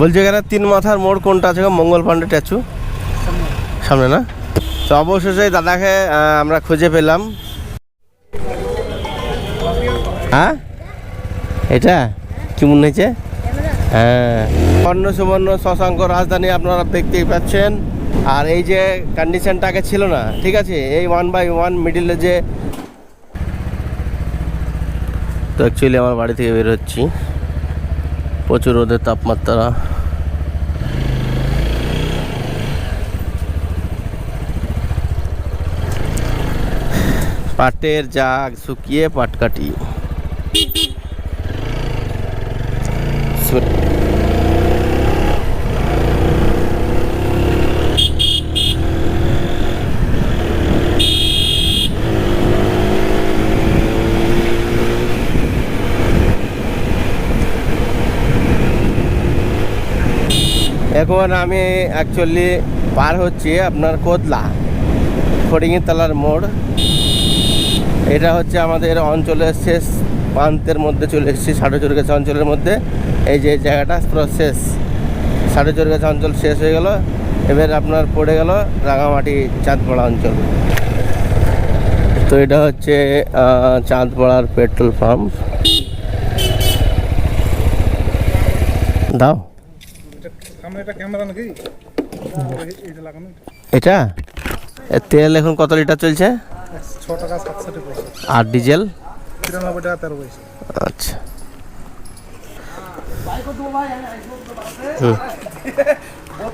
বলছি এখানে তিন মাথার মোড় কোনটা আছে? মঙ্গল পাণ্ডে স্ট্যাচু সামনে না? তো অবশেষে দাদাকে আমরা খুঁজে পেলাম। হ্যাঁ? এটা? কি মনে হয়েছে হ্যাঁ। স্বর্ণ সুবর্ণ শশাঙ্ক রাজধানী আপনারা দেখতেই পাচ্ছেন। আর এই যে কন্ডিশনটাকে ছিল না, ঠিক আছে? এই ওয়ান বাই ওয়ান মিডিলে যে তো অ্যাকচুয়ালি আমার বাড়ি থেকে বের হচ্ছি। প্রচুর রোদের তাপমাত্রা পাটের জাগ শুকিয়ে পাটকাটি এখন আমি অ্যাকচুয়ালি পার হচ্ছি আপনার কোদলা ফড়িংতলার মোড়। এটা হচ্ছে আমাদের অঞ্চলের শেষ প্রান্তের মধ্যে চলে এসেছি ষাটচুর গাছ অঞ্চলের মধ্যে। এই যে জায়গাটা, পুরো শেষ। ষাটচুর গাছ অঞ্চল শেষ হয়ে গেল, এবার আপনার পড়ে গেল রাঙামাটি চাঁদপাড়া অঞ্চল। তো এটা হচ্ছে চাঁদপাড়ার পেট্রোল পাম্প। দাও। সামনে একটা ক্যামেরা নাকি? এইটা লাগানো এটা। তেল এখন কত লিটার চলছে? ছ টাকা সাতষট্টি পয়সা। আর ডিজেল? তিরানব্বই টাকা তেরো পয়সা। আচ্ছা।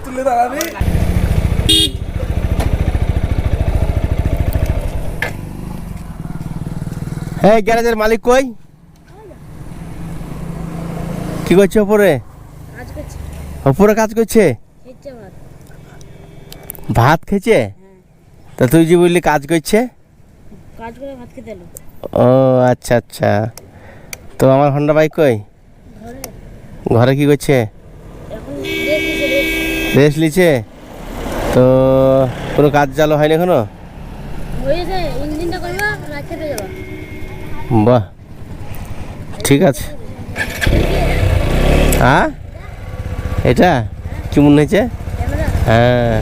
তুলে দাঁড়াবি হ্যাঁ গ্যারেজের মালিক কই? কি করছে ওপরে করছে ওপরে কাজ করছে? ভাত। খেয়েছে? তা তুই যে বললি কাজ করছে? ও আচ্ছা আচ্ছা। তো আমার হন্ডা বাইক কই? ঘরে। কি করছে? রেস্ট নিছে তো কোনো কাজ চালু হয়নি এখনও? বাহ। ঠিক আছে। হ্যাঁ? এটা? কি মনে হয়েছে? হ্যাঁ।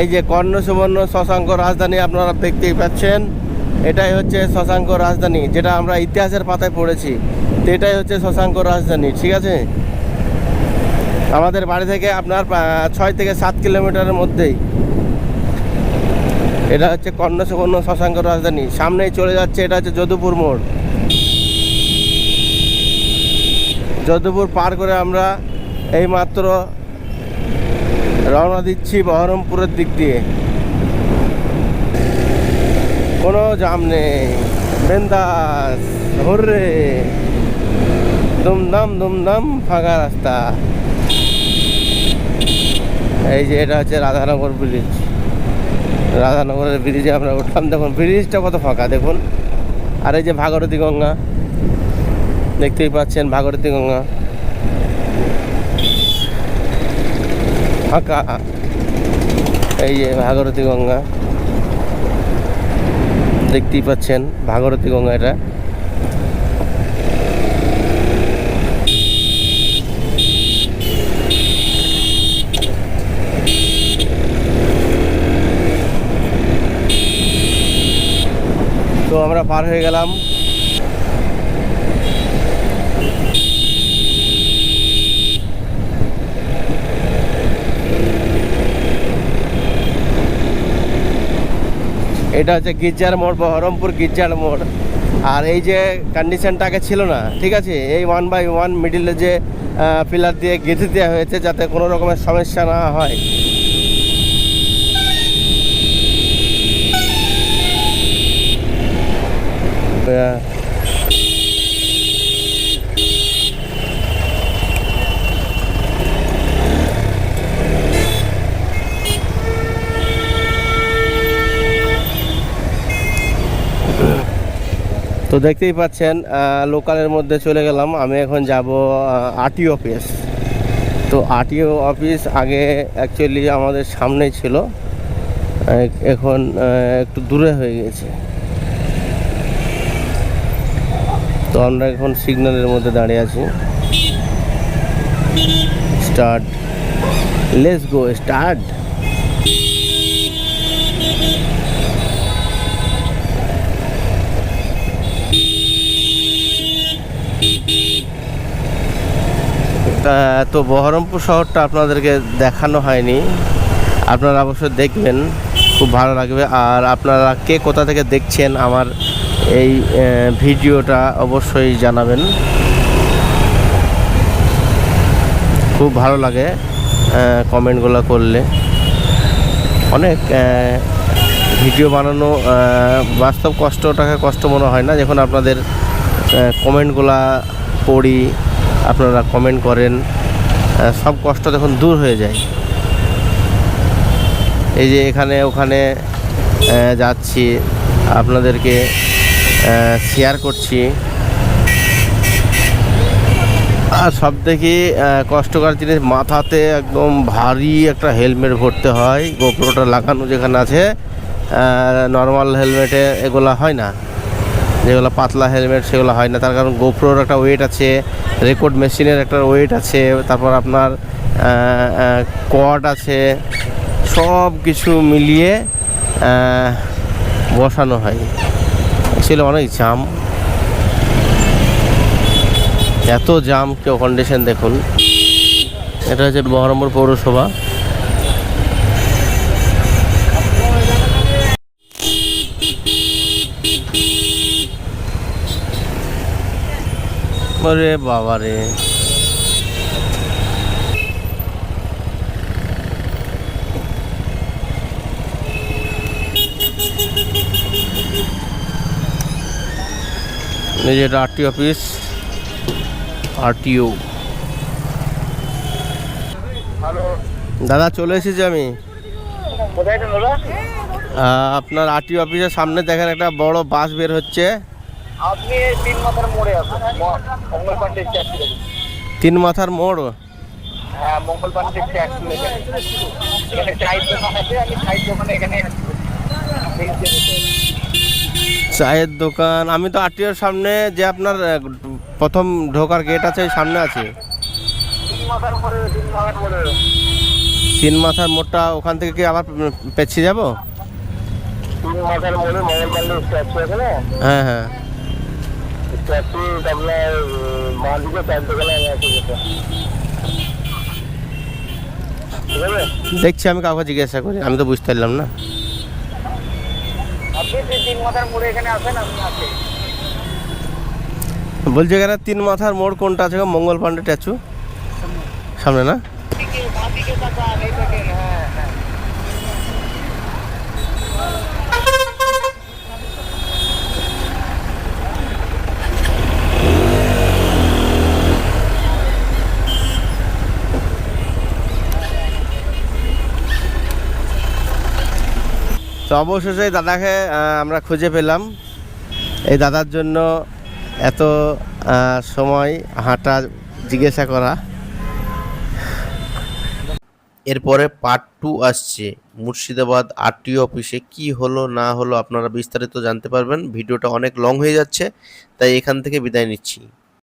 এই যে কর্ণ সুবর্ণ শশাঙ্ক রাজধানী আপনারা দেখতেই পাচ্ছেন। এটাই হচ্ছে শশাঙ্ক রাজধানী, যেটা আমরা ইতিহাসের পাতায় পড়েছি। তো এটাই হচ্ছে শশাঙ্ক রাজধানী, ঠিক আছে? আমাদের বাড়ি থেকে আপনার ছয় থেকে সাত কিলোমিটারের মধ্যেই। এটা হচ্ছে কর্ণ সুবর্ণ শশাঙ্ক রাজধানী। সামনেই চলে যাচ্ছে এটা হচ্ছে যদুপুর মোড়। যদুপুর পার করে আমরা এইমাত্র রওনা দিচ্ছি বহরমপুরের দিক দিয়ে। কোনো জাম নেই। বেন্দাস, হর্রে। দুমদাম দুমদাম, ফাঁকা রাস্তা। এই যে এটা হচ্ছে রাধানগর ব্রিজ। রাধানগরের ব্রিজে আমরা উঠলাম। দেখুন ব্রিজটা কত ফাঁকা, দেখুন। আর এই যে ভাগরতী গঙ্গা, দেখতেই পাচ্ছেন ভাগরতী গঙ্গা। ফাঁকা, এই যে ভাগরতী গঙ্গা। দেখতেই পাচ্ছেন ভাগরতী গঙ্গা এটা তো আমরা পার হয়ে গেলাম। এটা হচ্ছে গির্জার মোড়, বহরমপুর গির্জার মোড়। আর এই যে কন্ডিশনটাকে ছিল না, ঠিক আছে? এই ওয়ান বাই ওয়ান মিডিলে যে পিলার দিয়ে গেঁথে দেওয়া হয়েছে যাতে কোনো রকমের সমস্যা না হয়। আহ, তো দেখতেই পাচ্ছেন লোকালের মধ্যে চলে গেলাম। আমি এখন যাব আরটি অফিস। তো আরটিও অফিস আগে অ্যাকচুয়ালি আমাদের সামনেই ছিল। এখন একটু দূরে হয়ে গেছে। তো আমরা এখন সিগন্যালের মধ্যে দাঁড়িয়ে আছি। স্টার্ট। লেস গো স্টার্ট তো বহরমপুর শহরটা আপনাদেরকে দেখানো হয়নি। আপনারা অবশ্যই দেখবেন, খুব ভালো লাগবে। আর আপনারা কে কোথা থেকে দেখছেন আমার এই ভিডিওটা অবশ্যই জানাবেন। খুব ভালো লাগে কমেন্টগুলো করলে। অনেক ভিডিও বানানো বাস্তব কষ্টটাকে কষ্ট মনে হয় না? যখন আপনাদের কমেন্টগুলা পড়ি, আপনারা কমেন্ট করেন সব কষ্ট তখন দূর হয়ে যায়। এই যে এখানে, ওখানে যাচ্ছি, আপনাদেরকে শেয়ার করছি। আর সব থেকে কষ্টকর জিনিস, মাথাতে একদম ভারী একটা হেলমেট ভরতে হয়, গোপ্রোটা লাগানো যেখানে আছে। নর্মাল হেলমেটে এগুলো হয় না। যেগুলো পাতলা হেলমেট সেগুলো হয় না। তার কারণ গোপ্রোর একটা ওয়েট আছে রেকর্ড মেশিনের একটা ওয়েট আছে, তারপর আপনার কট আছে। সব কিছু মিলিয়ে বসানো হয়। ছিল অনেক জাম। এত জাম কেউ কন্ডিশন দেখুন। এটা হচ্ছে বহরমপুর পৌরসভা। ওরে বাবা রে এই যে এটা আরটি অফিস। আরটিও। দাদা, চলে এসেছি আমি। আপনার আরটিও অফিসের সামনে দেখেন একটা বড় বাস বের হচ্ছে। তিন মাথার মোড়। হ্যাঁ মঙ্গল পান্ডে ট্যাক্সি এখানে চায়ের দোকান আমি তো আরটিওর সামনে যে আপনার প্রথম ঢোকার গেট আছে ওই সামনে আছে। তিন মাথার মোড়টা ওখান থেকে কি আবার পেছিয়ে যাব? হ্যাঁ হ্যাঁ। দেখছি আমি কাউকে জিজ্ঞাসা করি আমি তো বুঝতে পারলাম না। মাথার মোড়ে এখানে আসেন আপনি আসেন বলছি এখানে তিন মাথার মোড় কোনটা আছে? মঙ্গল পান্ডে স্ট্যাচু সামনে। না দিকে বাঁ দিকে তাকান এই দেখেন হ্যাঁ হ্যাঁ তো অবশেষে দাদাকে আমরা খুঁজে পেলাম। এই দাদার জন্য এত সময় হাঁটা জিজ্ঞাসা করা। এরপরে পার্ট টু আসছে। মুর্শিদাবাদ আরটিও অফিসে কি হলো, না হলো, আপনারা বিস্তারিত জানতে পারবেন। ভিডিওটা অনেক লং হয়ে যাচ্ছে, তাই এখান থেকে বিদায় নিচ্ছি।